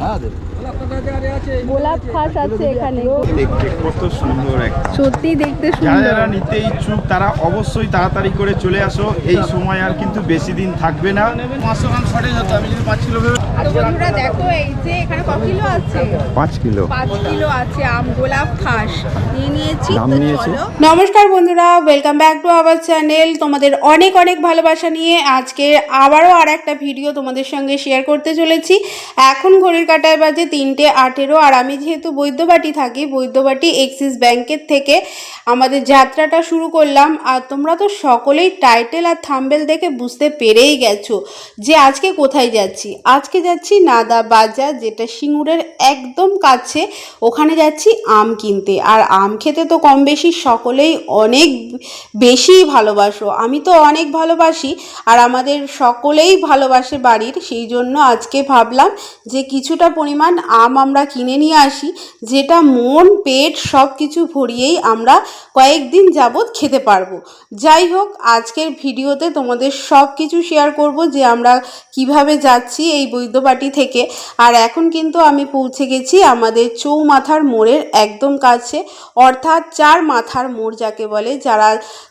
হ্যাঁ দেবে গোলাপ খাস আছে এখানে। দেখতে কত সুন্দর সত্যি দেখতে সুন্দর যারা নিতে ইচ্ছুক তারা অবশ্যই তাড়াতাড়ি করে চলে আসো। এই সময় আর কিন্তু বেশি দিন থাকবে না। পাঁচশো গ্রাম শর্টেজ হতো আমি যদি পাঁচ কিলো বন্ধুরা দেখো এই যে এখানে ক কিলো আছে? পাঁচ কিলো। পাঁচ কিলো আছে আম গোলাপ খাস। নিয়ে নিয়েছি নমস্কার বন্ধুরা welcome back to our channel তোমাদের অনেক অনেক ভালোবাসা নিয়ে আজকে আবারও আর একটা ভিডিও তোমাদের সঙ্গে শেয়ার করতে চলেছি। এখন ঘড়ির কাটায় বাজে তিনটে, আঠেরো, আর আমি যেহেতু বৈদ্যবাটি থাকি, বৈদ্যবাটি এক্সিস ব্যাংকের থেকে আমাদের যাত্রাটা শুরু করলাম। আর তোমরা তো সকলেই টাইটেল আর থাম্বেল দেখে বুঝতে পেরেই গেছো যে আজকে কোথায় যাচ্ছি। আজকে যাচ্ছি নাদা বাজার, যেটা সিঙ্গুরের একদম কাছে। ওখানে যাচ্ছি আম কিনতে। আর আম খেতে তো কম বেশি সকলেই অনেক বেশি ভালোবাসো। আমি তো অনেক ভালোবাসি, আর আমাদের সকলেই ভালোবাসে বাড়ির। সেই জন্য আজকে ভাবলাম যে কিছুটা পরিমাণ আম আমরা কিনে নিয়ে আসি, যেটা মন, পেট সব কিছু ভরিয়েই আমরা কয়েকদিন যাবৎ খেতে পারব। যাই হোক, আজকের ভিডিওতে তোমাদের সব কিছু শেয়ার করব যে আমরা কীভাবে যাচ্ছি এই বৈদ্যবাটি থেকে। আর এখন কিন্তু আমি পৌঁছে গেছি আমাদের চৌমাথার মোড়ের একদম কাছে, অর্থাৎ চার মাথার মোড় যাকে বলে। যারা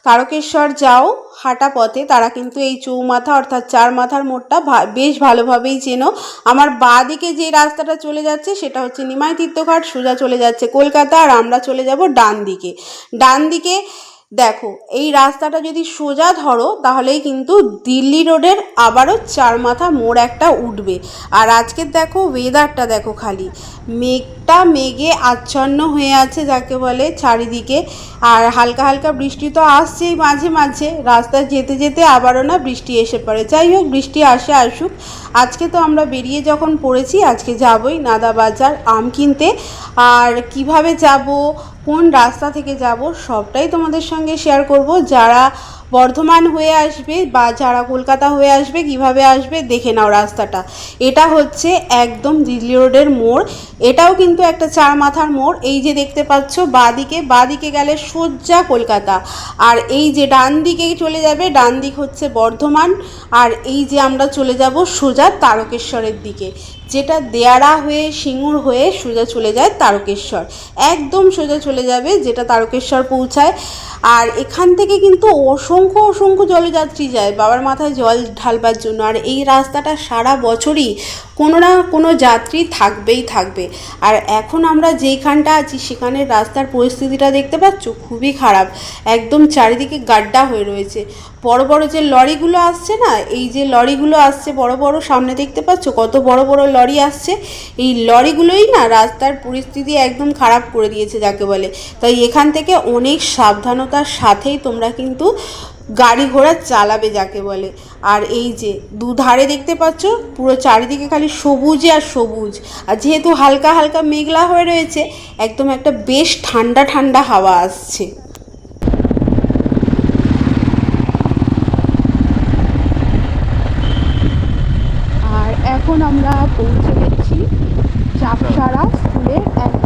তারকেশ্বর যাও হাঁটা পথে, তারা কিন্তু এই চৌমাথা অর্থাৎ চার মাথার মোড়টা বেশ ভালোভাবেই চেনো। আমার বাঁ দিকে যে রাস্তাটা চলে যাচ্ছে সেটা হচ্ছে নিমাই তীর্থঘাট, সোজা চলে যাচ্ছে কলকাতা, আর আমরা চলে যাব ডান দিকে ডান দিকে দেখো, এই রাস্তাটা যদি সোজা ধরো, তাহলেই কিন্তু দিল্লি রোডের আবারও চার মাথা মোড় একটা উঠবে। আর আজকের দেখো ওয়েদারটা দেখো খালি। মেঘটা মেঘে আচ্ছন্ন হয়ে আছে যাকে বলে চারিদিকে। আর হালকা হালকা বৃষ্টি তো আসছেই মাঝে মাঝে। রাস্তায় যেতে যেতে আবারও না বৃষ্টি এসে পড়ে। যাই হোক, বৃষ্টি আসে আসুক। আজকে তো আমরা বেরিয়ে যখন পড়েছি, আজকে যাবই নাদা বাজার আম কিনতে। আর কীভাবে যাব? কোন রাস্তা থেকে যাব সবটাই তোমাদের সঙ্গে শেয়ার করব। যারা বর্ধমান হয়ে আসবে বা যারা কলকাতা হয়ে আসবে, কীভাবে আসবে, দেখে নাও রাস্তাটা। এটা হচ্ছে একদম দিল্লি রোডের মোড়। এটাও কিন্তু একটা চার মাথার মোড়। এই যে দেখতে পাচ্ছ, বাদিকে বাদিকে গেলে সোজা কলকাতা। আর এই যে ডান দিকে চলে যাবে, ডান দিক হচ্ছে বর্ধমান। আর এই যে আমরা চলে যাব সোজা তারকেশ্বরের দিকে। যেটা দেয়ারা হয়ে সিঙ্গুর হয়ে সোজা চলে যায় তারকেশ্বর। একদম সোজা চলে যাবে যেটা তারকেশ্বর পৌঁছায়। আর এখান থেকে কিন্তু অসংখ্য অসংখ্য জলযাত্রী যায়। বাবার মাথায় জল ঢালবার জন্য। আর এই রাস্তাটা সারা বছরই কোনো না কোনো যাত্রী থাকবেই থাকবে। আর এখন আমরা যেইখানটা আছি, সেখানের রাস্তার পরিস্থিতিটা দেখতে পাচ্ছ? খুবই খারাপ। একদম চারিদিকে গাড্ডা হয়ে রয়েছে। বড় বড় যে লরিগুলো আসছে না, এই যে লরিগুলো আসছে বড় বড়, সামনে দেখতে পাচ্ছ? কত বড় বড় লরি আসছে। এই লরিগুলোই না রাস্তার পরিস্থিতি একদম খারাপ করে দিয়েছে যাকে বলে। তাই এখান থেকে অনেক সাবধানতার সাথেই তোমরা কিন্তু গাড়ি ঘোড়া চালাবে যাকে বলে। আর এই যে দুধারে দেখতে পাচ্ছ, পুরো চারিদিকে খালি সবুজে আর সবুজ। আর যেহেতু হালকা হালকা মেঘলা হয়ে রয়েছে, একদম একটা বেশ ঠান্ডা ঠান্ডা হাওয়া আসছে আর এখন আমরা পৌঁছে গেছি চাপসারা স্কুলের একদম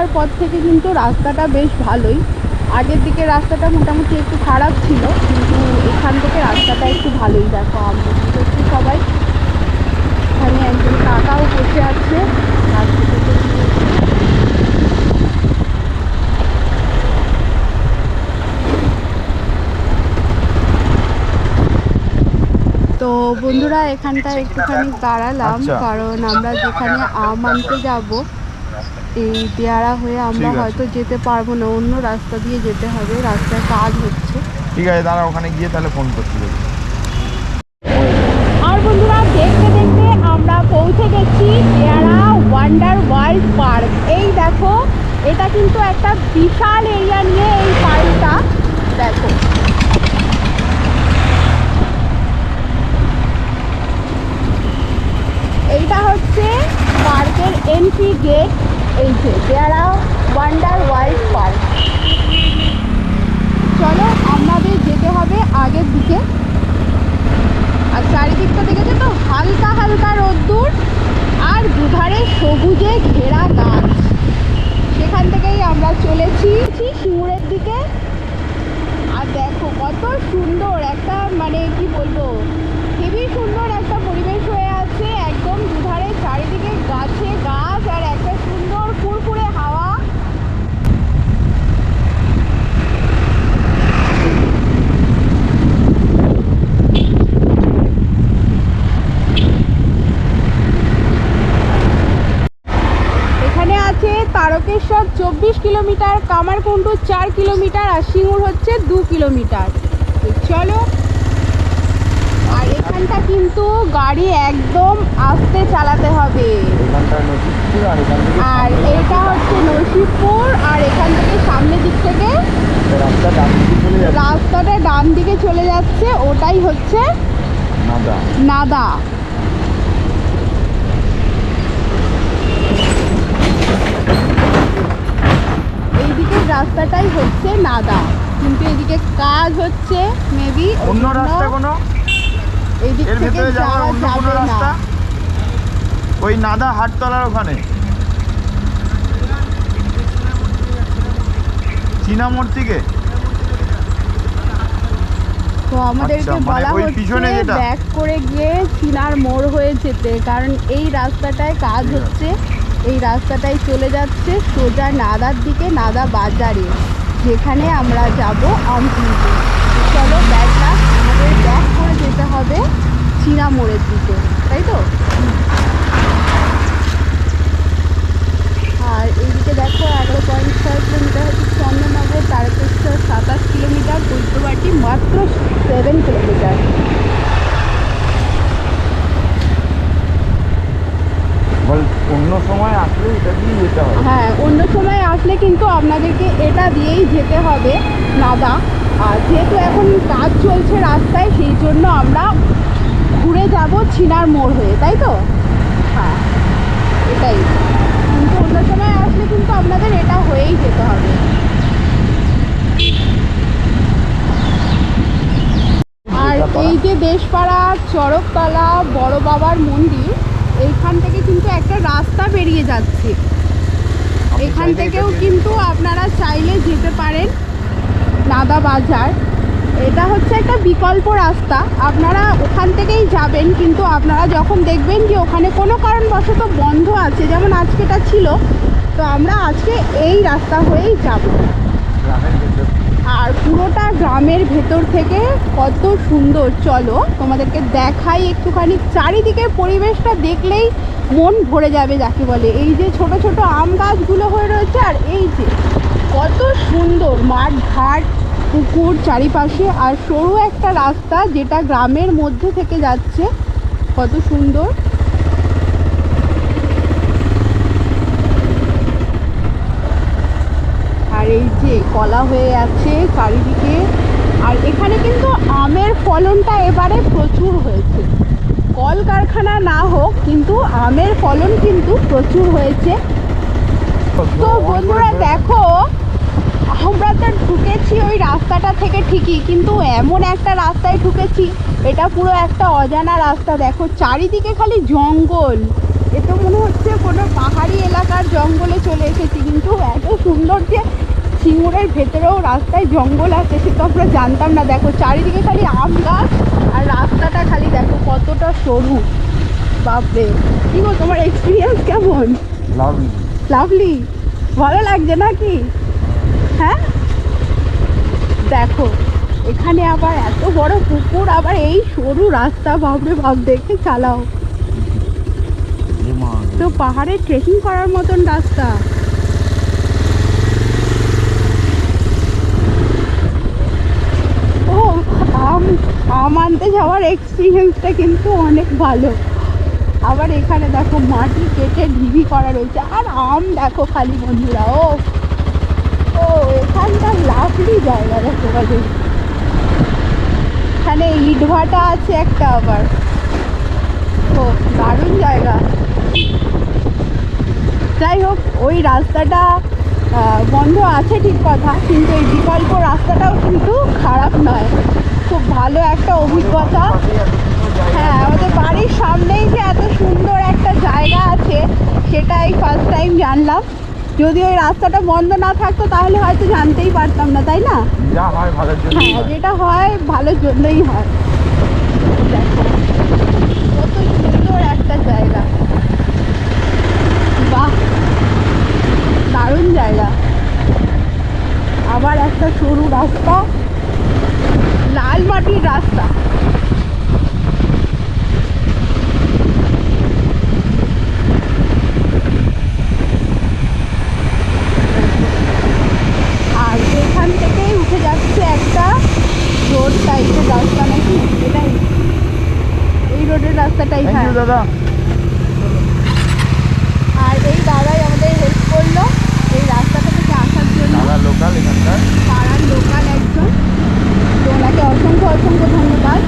এইখানকার পর থেকে কিন্তু রাস্তাটা বেশ ভালোই। আগের দিকে রাস্তাটা মোটামুটি একটু খারাপ ছিল কিন্তু এখান থেকে রাস্তাটা একটু ভালোই। দেখো আম বিক্রি করছে সবাই? এখানে একজন কাকাও বসে আছে। তো বন্ধুরা এখানটা একটুখানি দাঁড়ালাম আচ্ছা। কারণ আমরা যেখানে আম আনতে যাব এই দেয়ারা হয়ে আমরা হয়তো যেতে পারব না অন্য রাস্তা দিয়ে যেতে হবে রাস্তায় কাজ হচ্ছে। ঠিক আছে দাঁড়া ওখানে গিয়ে তাহলে ফোন করতে আর বন্ধুরা দেখতে দেখতে আমরা পৌঁছে গেছি দেয়ারা ওয়ান্ডার ওয়ার্ল্ড পার্ক এই দেখো এটা কিন্তু একটা বিশাল এরিয়া নিয়ে এই পার্কটা দেখো। এইটা হচ্ছে পার্কের এন্ট্রি গেট এই যে দেয়ারা ওয়ান্ডার ওয়ার্ল্ড পার্ক চলো, আমাদের যেতে হবে আগের দিকে। আর চারিদিকটা দেখেছ তো? হালকা হালকা রোদ্দুর আর দুধারে সবুজে ঘেরা গাছ। সেখান থেকেই আমরা চলেছি শিমুরের দিকে। আর দেখো, কত সুন্দর একটা মানে কি বলব, হেবি সুন্দর একটা পরিবেশ হয়ে আছে। একদম দুধারে চারিদিকে গাছে গাছ আর একটা সুন্দর ফুরফুরে হাওয়া এখানে আছে তারকেশ্বর চব্বিশ কিলোমিটার কামারকুণ্ডু চার কিলোমিটার আর সিঙ্গুর হচ্ছে দু কিলোমিটার। চলো আর এখানটা কিন্তু গাড়ি একদম আস্তে চালাতে হবে। আর এইটা হচ্ছে নরসিংপুর আর এখান থেকে সামনের দিক থেকে রাস্তাটা ডান দিকে চলে যাচ্ছে ওটাই হচ্ছে নাদা। নাদা এইদিকে রাস্তাটাই হচ্ছে নাদা। কিন্তু এদিকে কাজ হচ্ছে মেবি অন্য রাস্তা কোনো? এইদিক থেকে যাওয়া অন্য কোনো যাবে না। রাস্তা? ওই নাদা হাটতলার ওখানে। চীনামোড় থেকে তো আমাদেরকে আচ্ছা, মানে বলা হচ্ছে? ব্যাক করে গিয়ে চিনার মোড় হয়ে যেতে কারণ এই রাস্তাটায় কাজ হচ্ছে এই রাস্তাটাই চলে যাচ্ছে সোজা নাদার দিকে, নাদা বাজারে। যেখানে আমরা যাব আম কিনতে। চলো ব্যাগটা আমাদের ব্যাগ করে যেতে হবে মোড়ের দিকে, তাই তো? আর এইদিকে দেখো এগারো পয়েন্ট ছয় কিলোমিটার হচ্ছে চন্দননগর তারকেশ্বর সাতাশ কিলোমিটার বৈদ্যবাটি মাত্র সেভেন কিলোমিটার অন্য সময় আসলে এটা দিয়ে যেতে হবে। হ্যাঁ অন্য সময় আসলে কিন্তু আপনাদেরকে এটা দিয়েই যেতে হবে নাদা। আর যেহেতু এখন কাজ চলছে রাস্তায় সেই জন্য আমরা ঘুরে যাব ছিনার মোড় হয়ে তাই তো? হ্যাঁ এটাই। কিন্তু অন্য সময় আসলে কিন্তু আপনাদের এটা হয়েই যেতে হবে। আর এই যে দেশপাড়া চড়কতলা বড় বাবার মন্দির এইখান থেকে কিন্তু একটা রাস্তা বেরিয়ে যাচ্ছে। এখান থেকেও কিন্তু আপনারা চাইলে যেতে পারেন নাদা বাজার। এটা হচ্ছে একটা বিকল্প রাস্তা। আপনারা ওখান থেকেই যাবেন কিন্তু আপনারা যখন দেখবেন যে ওখানে কোনো কারণবশত বন্ধ আছে যেমন আজকেটা ছিল তো আমরা আজকে এই রাস্তা হয়েই যাব। আর পুরোটা গ্রামের ভেতর থেকে কত সুন্দর, চলো তোমাদেরকে দেখাই একটুখানি। চারিদিকের পরিবেশটা দেখলেই মন ভরে যাবে, যাকে বলে। এই যে ছোট ছোট আম গাছগুলো হয়ে রয়েছে, আর এই যে কত সুন্দর মাঠ, ঘাট, পুকুর চারিপাশে। আর সরু একটা রাস্তা যেটা গ্রামের মধ্যে থেকে যাচ্ছে, কত সুন্দর। আর এই যে কলা হয়ে আছে চারিদিকে। আর এখানে কিন্তু আমের ফলনটা এবারে প্রচুর হয়েছে। কলকারখানা না হোক, কিন্তু আমের ফলন কিন্তু প্রচুর হয়েছে। তো বন্ধুরা, দেখো, আমরা তো ঢুকেছি ওই রাস্তাটা থেকে ঠিকই, কিন্তু এমন একটা রাস্তায় ঢুকেছি, এটা পুরো একটা অজানা রাস্তা। দেখো, চারিদিকে খালি জঙ্গল। এ তো মনে হচ্ছে কোনো পাহাড়ি এলাকার জঙ্গলে চলে এসেছি, কিন্তু এত সুন্দর যে সিঙ্গুরের ভেতরেও রাস্তায় জঙ্গল আছে সে তো আমরা জানতাম না। দেখো চারিদিকে খালি আম গাছ আর রাস্তাটা খালি দেখো কতটা সরু। বাপরে। কি গো তোমার এক্সপিরিয়েন্স কেমন? লাভলি ভালো লাগছে নাকি? হ্যাঁ? দেখো এখানে আবার এত বড় পুকুর আবার এই সরু রাস্তা ভাবরে ভাব দেখে চালাও। তো পাহাড়ে ট্রেকিং করার মতন রাস্তা ও আম আম আনতে যাওয়ার এক্সপিরিয়েন্সটা কিন্তু অনেক ভালো। আবার এখানে দেখো মাটি কেটে ঢিবি করা রয়েছে। আর আম দেখো খালি বন্ধুরা, ও ও, এখানটা লাভলি জায়গা দেখো কাজে এখানে ইটভাটা আছে একটা আবার। ও, দারুণ জায়গা। যাই হোক, ওই রাস্তাটা বন্ধ আছে ঠিক কথা, কিন্তু এই বিকল্প রাস্তাটাও কিন্তু খারাপ নয়। খুব ভালো একটা অভিজ্ঞতা। হ্যাঁ আমাদের বাড়ির সামনেই যে এত সুন্দর একটা জায়গা আছে সেটাই ফার্স্ট টাইম জানলাম। যদি ওই রাস্তাটা বন্ধ না থাকতো তাহলে হয়তো জানতেই পারতাম না তাই না? হ্যাঁ। যেটা হয় ভালোর জন্যই হয়। কত সুন্দর একটা জায়গা। বাহ দারুণ জায়গা। আবার একটা সরু রাস্তা। লাল মাটির রাস্তা। আর এখান উঠে যাচ্ছে একটা রোড টাইপের রাস্তা নাকি? এটাই। এই রোডের রাস্তাটাই হ্যাঁ। দাদা। আর এই দাদাই আমাদের হেল্প করল এই রাস্তাটা থেকে আসার জন্য। দাদা লোকাল এখানকার। পাড়ার লোকাল একজন। আপনাকে অসংখ্য অসংখ্য ধন্যবাদ।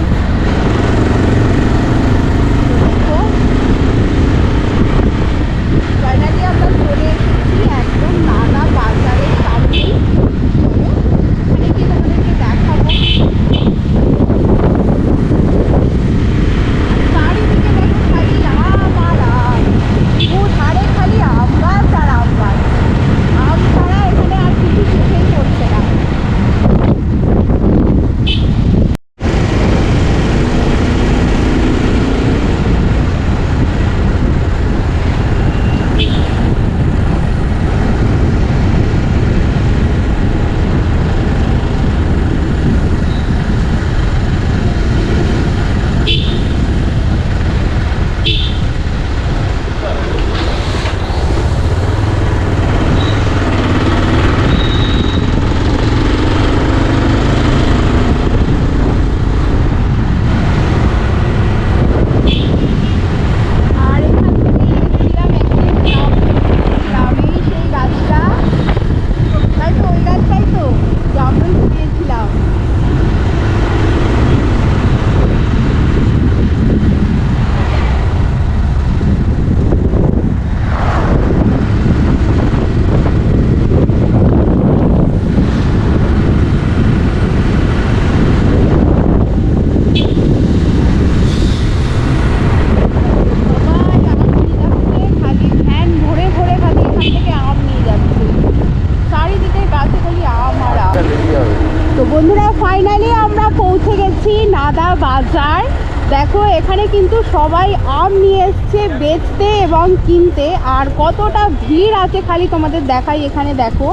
নিয়ে এসছে বেচতে এবং কিনতে। আর কতটা ভিড় আছে খালি তোমাদের দেখাই এখানে দেখো।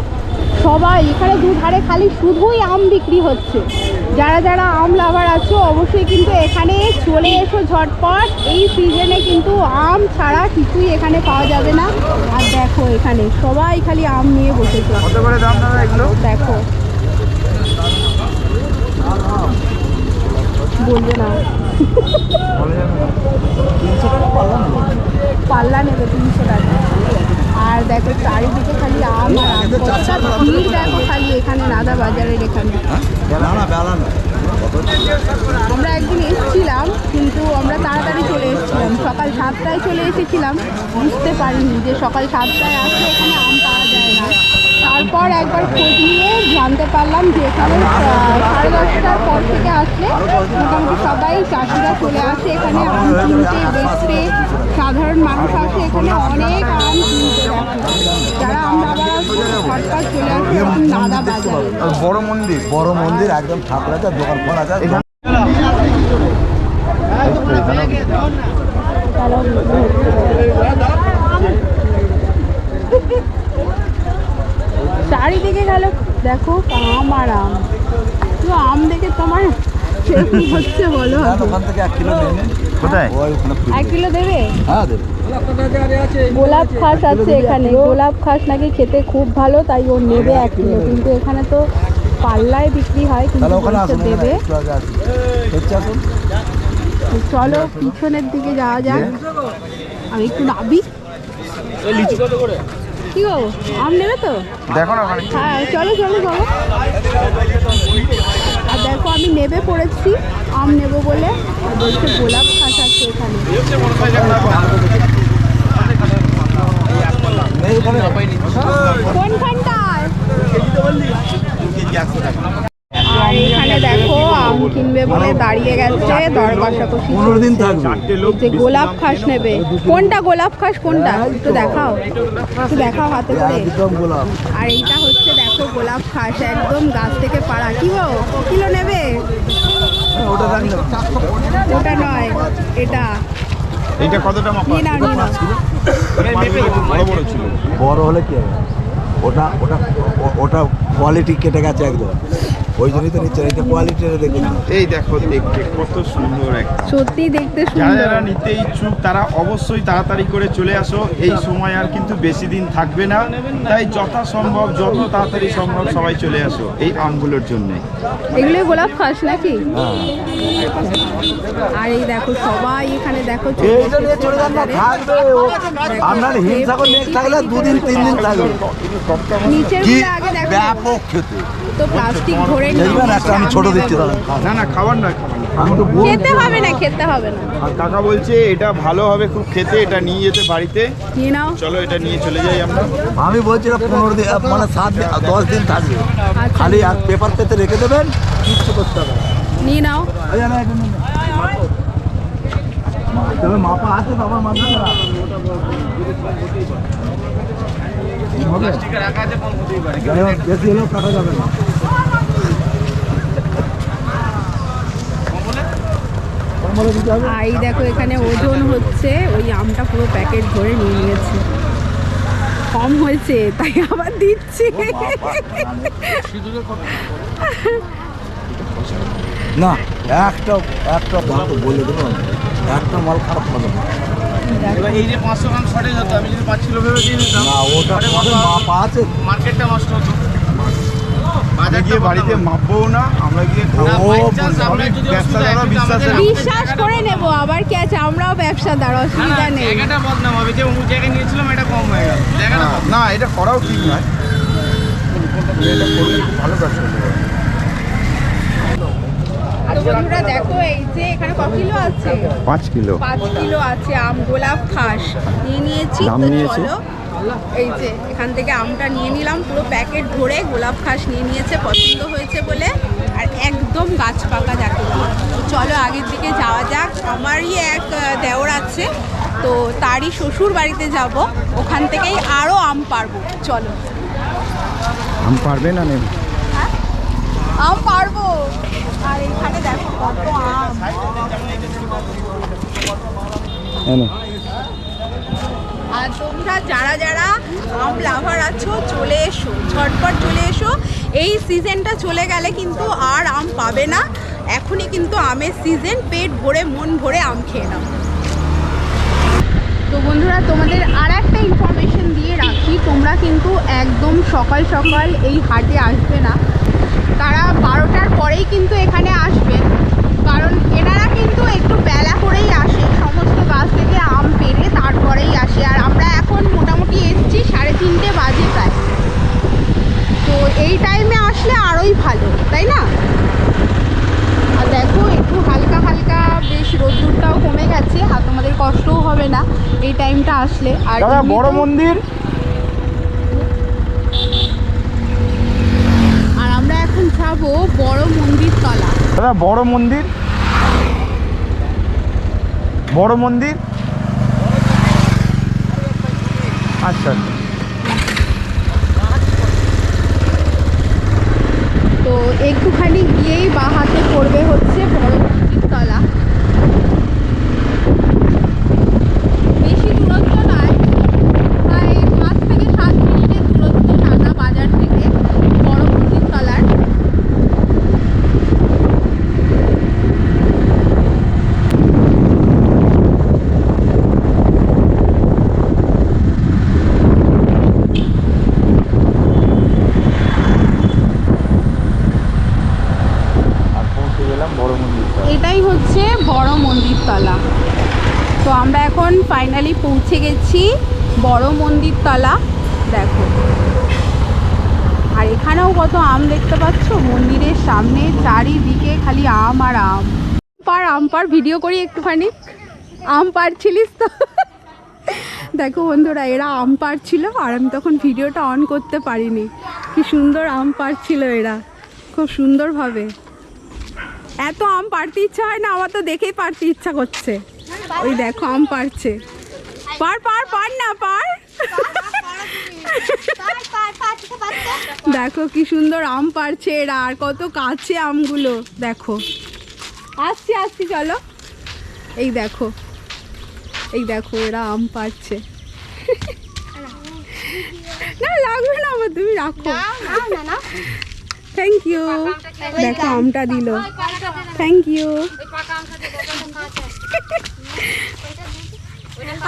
সবাই এখানে দুধারে খালি শুধুই আম বিক্রি হচ্ছে। যারা যারা আম লাভার আছো অবশ্যই কিন্তু এখানে চলে এসো ঝটপট। এই সিজনে কিন্তু আম ছাড়া কিছুই এখানে পাওয়া যাবে না। আর দেখো এখানে সবাই খালি আম নিয়ে বসেছে। দেখো। বলবে না। পাল্লা নেবে তিনশো টাকা। আর দেখো চারিদিকে খালি আম আর ভিড় দেখো খালি এখানে রাধা বাজারের এখানে। আমরা একদিন এসেছিলাম, কিন্তু আমরা তাড়াতাড়ি চলে এসেছিলাম। সকাল সাতটায় চলে এসেছিলাম, বুঝতে পারিনি যে সকাল সাতটায় আসলে এখানে আম পাওয়া যায় না। তারপর একবার খোঁজ নিয়ে জানতে পারলাম যে এখানে সাড়ে দশটার পর থেকে আসলে মোটামুটি সবাই চাষিরা চলে আসে এখানে। আম কিনতে বেচতে সাধারণ মানুষ আসে এখানে। অনেক আম কিনতে যারা আম আবার চলে আসে নাদা বাজারে। বড় মন্দির। বড় মন্দির একদম ঠাকুর আছে দোকান ফোন আছে। চারিদিকে গেল দেখো আম আর আম। তো আম দেখে তোমার সেরকম হচ্ছে বলো? যান ওখান থেকে এক কিলো কিলো দেবে? হ্যাঁ গোলাপ খাস আছে এখানে। গোলাপ খাস নাকি খেতে খুব ভালো তাই ও নেবে এক কিলো। কিন্তু এখানে তো পাল্লায় বিক্রি হয় কিন্তু দেবে। চলো পিছনের দিকে যাওয়া যাক। আমি একটু নাবি। কি গো আম নেবে তো? দেখো না হ্যাঁ চলো চলো চলো। আর দেখো আমি নেবে পড়েছি আম নেব বলে। আর বলছে গোলাপ খাস আছে এখানে। কোনখানটায়? আর এখানে দেখো আম কিনবে বলে দাঁড়িয়ে গেছে দর কষাকষি পনেরো দিন থাকবে। চারটে এই লোক যে গোলাপ খাস নেবে। কোনটা গোলাপ খাস কোনটা? একটু দেখাও। একটু দেখাও হাতে করে। গোলাপ। আর এইটা হচ্ছে দেখো গোলাপ খাস একদম গাছ থেকে পাড়া। কি গো কিলো নেবে? ওটা না। ওটা নয় এটা। এইটা কতটা মাপা নিয়ে নাও নিয়ে বড় বড় ছিল। বড় হলে কি হবে? ওটা ওটা ওটা কোয়ালিটি কেটে গেছে একদম। ওই জন্যই তো নিচ্ছে না। এটা কোয়ালিটি দেখুন এই দেখো দেখতে কত সুন্দর একটা। সত্যি দেখতে যারা সুন্দর। যারা নিতে ইচ্ছুক তারা অবশ্যই তাড়াতাড়ি করে চলে আসো। এই সময় আর কিন্তু বেশি দিন থাকবে না। তাই যথাসম্ভব যত তাড়াতাড়ি সম্ভব সবাই চলে আসো এই আমগুলোর জন্য। এগুলোই গোলাপ খাস নাকি? হ্যাঁ। আর এই দেখো সবাই এখানে দেখো চলে যান না থাকবে ও- আপনার হিমসাগর নিয়ে থাকলে দুদিন তিন দিন থাকবে। নিচের কি গুলো আগে দেখো। ব্যাপক খেতে তো প্লাস্টিক ভরে দেখবেন একটা আমি ছোট দিচ্ছি দাদা না না খাবার না আমি তো বলছি খেতে হবে না খেতে হবে না। আর কাকা বলছে এটা ভালো হবে খুব খেতে এটা নিয়ে যেতে বাড়িতে। নিয়ে নাও। চলো এটা নিয়ে চলে যাই আমরা। আমি বলছি পনেরো দিন মানে সাত দিন দশ দিন থাকবে। আচ্ছা। খালি আর পেপার পেতে রেখে দেবেন কিচ্ছু করতে হবে নিয়ে নাও। তবে মাপা আছে আমার মাপা বেশি হলেও কাটা যাবে না কম হলে দিতে হবে? আর এই দেখো এখানে ওজন হচ্ছে ওই আমটা পুরো প্যাকেট ভরে নিয়ে নিয়েছে। কম হয়েছে তাই আবার দিচ্ছি। না একটা একটা তো বলে দেবো। একটা মাল খারাপ হবে না। এই যে পাঁচশো গ্রাম শর্টেজ হতো আমি যদি পাঁচ কিলো ভেবে দিয়ে দিতাম না ওটা আছে। মার্কেটটা নষ্ট হতো। গিয়ে বাড়িতে মাপবো না আমরা বিশ্বাস করে। নেব আবার কি আছে? আমরাও ব্যবসাদার অসুবিধা নেই। জায়গাটা বদনাম হবে যে অমুক জায়গায় নিয়েছিলাম এটা কম হয়ে গেল। জায়গাটা না, এটা করাও ঠিক নয়। এটা করলে খুব ভালো ব্যবসা হতে পারে। তো বন্ধুরা দেখো এই যে এখানে ক কিলো আছে? পাঁচ কিলো। পাঁচ কিলো আছে আম গোলাপ খাস। নিয়ে নিয়েছি তো চলো। এই যে এখান থেকে আমটা নিয়ে নিলাম পুরো প্যাকেট ভরে গোলাপ খাস নিয়ে নিয়েছে পছন্দ হয়েছে বলে। আর একদম গাছ পাকা যাকে তো চলো আগের দিকে যাওয়া যাক। আমারই এক দেওর আছে তো তারই শ্বশুর বাড়িতে যাব। ওখান থেকেই আরও আম পারব। চলো। আম পারবে না নেবে? আম পারব। আর এখানে দেখো কত আম। তোমরা যারা যারা আম লাভার আছো, চলে এসো, ঝটপট চলে এসো। এই সিজনটা চলে গেলে কিন্তু আর আম পাবে না। এখনই কিন্তু আমের সিজন, পেট ভরে, মন ভরে আম খেয়ে নাও। তো বন্ধুরা, তোমাদের আর একটা ইনফরমেশন দিয়ে রাখি। তোমরা কিন্তু একদম সকাল সকাল এই হাটে আসবে না। তারা বারোটার পরেই কিন্তু এখানে আসবেন কারণ এনারা কিন্তু একটু বেলা করেই আসে সমস্ত গাছ থেকে আম পেরে তারপরেই আসে। আর আমরা এখন মোটামুটি এসছি সাড়ে তিনটে বাজে প্রায়। তো এই টাইমে আসলে আরোই ভালো তাই না? আর দেখো একটু হালকা হালকা বেশ রোদ্দুরটাও কমে গেছে আর তোমাদের কষ্টও হবে না এই টাইমটা আসলে। আর বড় মন্দির? আর আমরা এখন যাব বড় মন্দির তলা দাদা বড় মন্দির? বড় মন্দির? আচ্ছা আচ্ছা। তো একটুখানি গিয়েই বা হাতে পড়বে হচ্ছে বড় মন্দির তলা বেশি দূরত্ব নয় প্রায় পাঁচ থেকে সাত মিনিটের দূরত্ব টানা বাজার থেকে বড় মন্দির তলার আর পৌঁছে গেলাম বড় মন্দির এটাই হচ্ছে বড় মন্দির তলা তো আমরা এখন ফাইনালি পৌঁছে গেছি, বড় মন্দির তলা দেখো। আর এখানেও কত আম দেখতে পাচ্ছ? মন্দিরের সামনে চারিদিকে খালি আম আর আম। পার আম পার ভিডিও করি একটুখানি। আম পারছিলিস তো? দেখো বন্ধুরা, এরা আম পারছিল আর আমি তখন ভিডিওটা অন করতে পারিনি। কি সুন্দর আম পারছিল এরা। খুব সুন্দরভাবে। এত আম পারতে ইচ্ছা হয় না, আমার তো দেখেই পারতে ইচ্ছা করছে। ওই দেখো, আম পারছে। পার পার পার না, পার। দেখো কি সুন্দর আম পারছে এরা, আর কত কাছে আমগুলো। দেখো। আসছি আসছি, চলো। এই দেখো। এই দেখো, এরা আম পারছে। না, লাগবে না আমার তুমি রাখো। থ্যাংক ইউ দেখো, আমটা দিল। থ্যাংক ইউ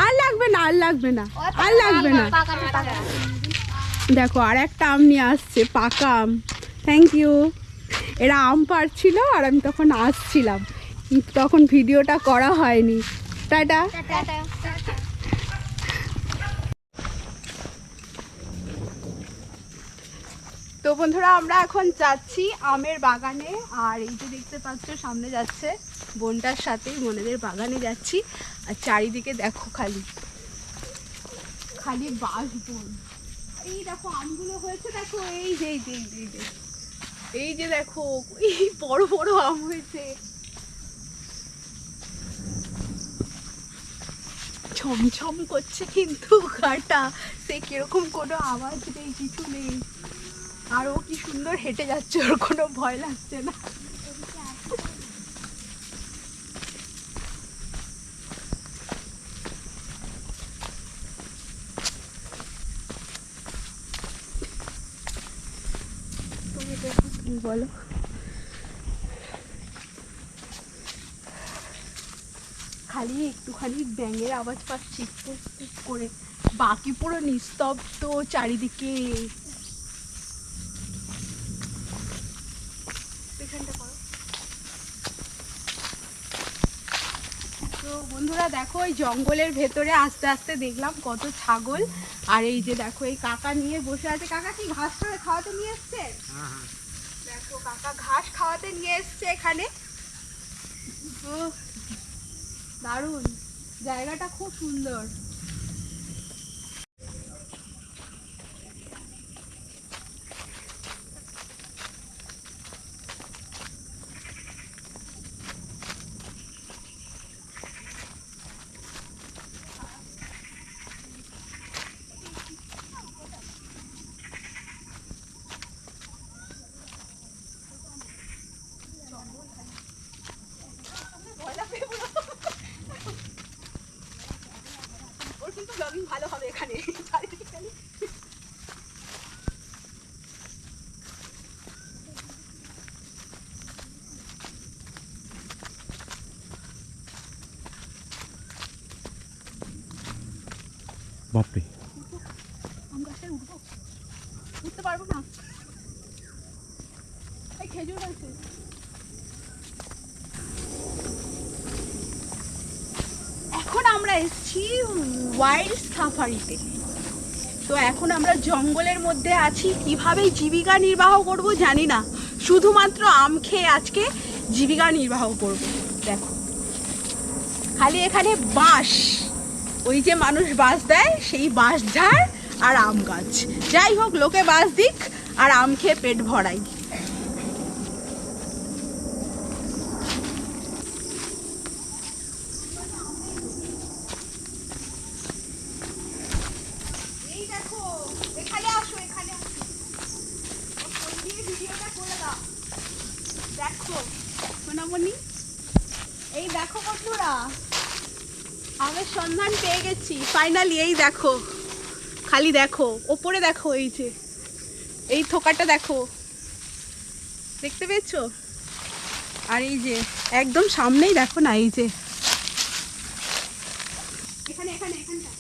আর লাগবে না, আর লাগবে না, আর লাগবে না। দেখো, আর একটা আম নিয়ে আসছে, পাকা আম। থ্যাংক ইউ এরা আম পারছিল আর আমি তখন আসছিলাম। তখন ভিডিওটা করা হয়নি। টাটা। তো বন্ধুরা আমরা এখন যাচ্ছি আমের বাগানে। আর এই যে দেখতে পাচ্ছ সামনে যাচ্ছে বোনটার সাথেই বোনেদের বাগানে যাচ্ছি। আর চারিদিকে দেখো খালি খালি বাঁশ বন। এই দেখো আমগুলো হয়েছে দেখো এই যে এই যে এই যে, এই যে। দেখো এই বড় বড় আম হয়েছে। ছমছম করছে কিন্তু গাটা। সে কীরকম কোনো আওয়াজ নেই কিছু নেই। আর ও কি সুন্দর হেঁটে যাচ্ছে, ওর কোনো ভয় লাগছে না। বলো। খালি একটুখানি ব্যাঙের আওয়াজ পাচ্ছি করে। বাকি পুরো নিস্তব্ধ চারিদিকে পেছনটা করো। তো বন্ধুরা দেখো ওই জঙ্গলের ভেতরে আস্তে আস্তে দেখলাম কত ছাগল। আর এই যে দেখো এই কাকা নিয়ে বসে আছে। কাকা কি ঘাস খাওয়াতে নিয়ে এসছে? দেখো কাকা ঘাস খাওয়াতে নিয়ে এসছে এখানে। ও দারুণ। জায়গাটা খুব সুন্দর। গাছে এখন আমরা এসেছি ওয়াইল্ড সাফারিতে তো এখন আমরা জঙ্গলের মধ্যে আছি, কীভাবে জীবিকা নির্বাহ করব জানি না। শুধুমাত্র আম খেয়ে আজকে জীবিকা নির্বাহ করব। দেখো। খালি এখানে বাঁশ। ওই যে মানুষ বাঁশ দেয়, সেই বাঁশ ঝাড় আর আম গাছ। যাই হোক, লোকে বাঁশ দিক আর আম খেয়ে পেট ভরাই। দেখো, সোনামণি। এই দেখো বন্ধুরা আমের সন্ধান পেয়ে গেছি। ফাইনালি এই দেখো। খালি দেখো। ওপরে দেখো এই যে। এই থোকাটা দেখো। দেখতে পেয়েছ? আর এই যে, একদম সামনেই দেখো না এই যে। এখানে এখানে, এখানটা।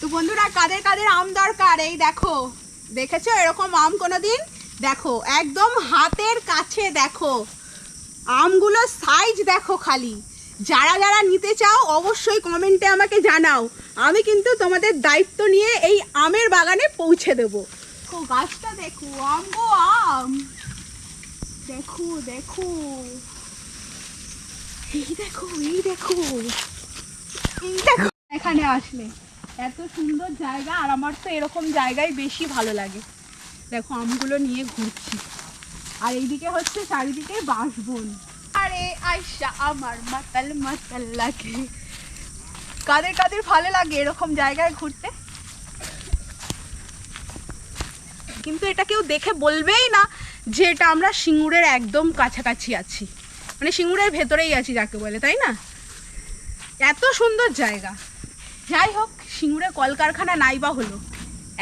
তো বন্ধুরা, কাদের কাদের আম দরকার? এই দেখো। দেখেছ এরকম আম কোনো দিন দেখো, একদম হাতের কাছে দেখো। আমগুলো সাইজ দেখো খালি। যারা যারা নিতে চাও, অবশ্যই কমেন্টে আমাকে জানাও। আমি কিন্তু তোমাদের দায়িত্ব নিয়ে এই আমের বাগানে পৌঁছে দেবো। গাছটা দেখো, আম গো আম। দেখো দেখো। এই দেখো এই দেখো। এই দেখো। এখানে আসলে। এত সুন্দর জায়গা আর আমার তো এরকম জায়গায় বেশি ভালো লাগে। দেখো, আমগুলো নিয়ে ঘুরছি। আর এইদিকে হচ্ছে চারিদিকে বাঁশবন। আরে আয়সা আমার মাতাল মাতাল লাগে। কাদের কাদের ভালো লাগে এরকম জায়গায় ঘুরতে? কিন্তু এটা কেউ দেখে বলবেই না যে এটা আমরা সিঙ্গুরের একদম কাছাকাছি আছি। মানে সিঙ্গুরের ভেতরেই আছি, যাকে বলে, তাই না? এত সুন্দর জায়গা। যাই হোক সিঙ্গুরে কলকারখানা নাই বা হলো।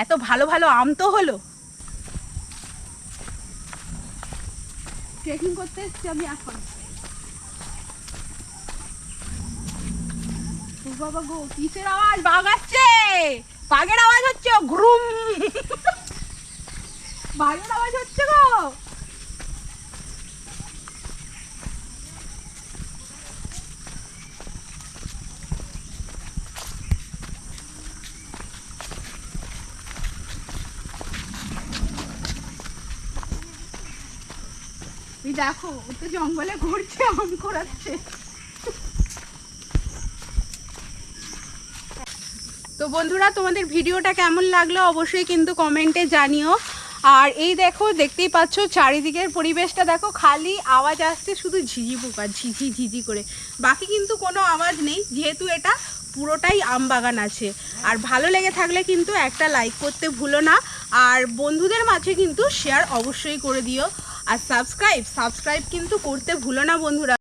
এত ভালো ভালো আম তো হলো। ট্রেকিং করতে এসছি আমি এখন। বাবা গো, কিসের আওয়াজ? বাঘ আসছে! বাঘের আওয়াজ হচ্ছে ঘুরুম বাঘের আওয়াজ হচ্ছে গো এই দেখো, ও তো জঙ্গলে ঘুরছে, আম করাচ্ছে তো বন্ধুরা, তোমাদের ভিডিওটা কেমন লাগল অবশ্যই কিন্তু কমেন্টে জানিও। আর এই দেখো, দেখতেই পাচ্ছ চারিদিকের পরিবেশটা। দেখো, খালি আওয়াজ আসছে শুধু ঝিঝি পোকা, ঝিঝি ঝিঝি করে। বাকি কিন্তু কোনো আওয়াজ নেই, যেহেতু এটা পুরোটাই আম বাগান আছে। আর ভালো লেগে থাকলে কিন্তু একটা লাইক করতে ভুলো না। আর বন্ধুদের মাঝে কিন্তু শেয়ার অবশ্যই করে দিও। আর সাবস্ক্রাইব সাবস্ক্রাইব কিন্তু করতে ভুলো না বন্ধুরা।